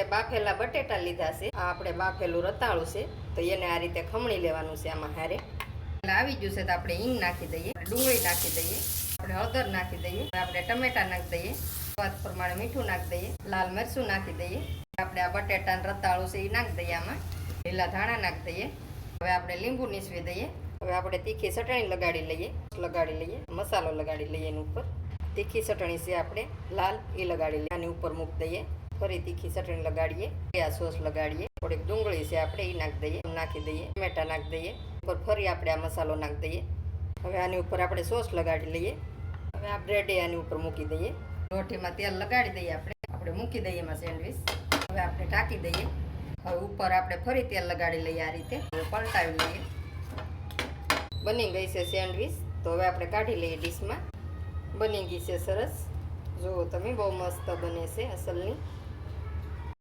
આપણે બાફેલા બટેટા લીધા છે. આ આપણે બાફેલું રતાળું છે. તો એને આ રીતે ખમણી લેવાનું છે આમાં હારે. આવી ગયું છે તો આપણે હિંગ નાખી દઈએ, ડુંગળી નાખી દઈએ, આપણે હળદર નાખી દઈએ, આપણે ટમેટા નાખી દઈએ, સ્વાદ પ્રમાણે મીઠું નાખી દઈએ, લાલ મરચું નાખી દઈએ, આપણે આ બટેટા રતાળું છે એ નાખી દઈએ આમાં, લીલા ધાણા નાખી દઈએ, હવે આપણે લીંબુ નીસવી દઈએ, હવે આપણે તીખી ચટણી લગાડી લઈએ લગાડી લઈએ, મસાલો લગાડી લઈએ એની ઉપર. તીખી ચટણી છે આપણે, લાલ એ લગાડી લઈએ, આની ઉપર મૂકી દઈએ. ફરી તીખી ચટણી લગાડીએ આ સોસ લગાડીએ, થોડીક ડુંગળી છે આપણે એ નાખી દઈએ નાખી દઈએ, ટમેટા નાખી દઈએ, ઉપર ફરી આપણે આ મસાલો નાખી દઈએ. હવે આની ઉપર આપણે સોસ લગાડી લઈએ. હવે આ બ્રેડ આની ઉપર મૂકી દઈએ. રોટીમાં તેલ લગાડી દઈએ આપણે. આપણે મૂકી દઈએ એમાં સેન્ડવીચ. હવે આપણે ઢાંકી દઈએ. હવે ઉપર આપણે ફરી તેલ લગાડી લઈએ આ રીતે. હવે પલટાવી લઈએ. બની ગઈ છે સેન્ડવીચ. તો હવે આપણે કાઢી લઈએ ડીશમાં. બની ગઈ છે સરસ. જુઓ તમે બહુ મસ્ત બને છે અસલની.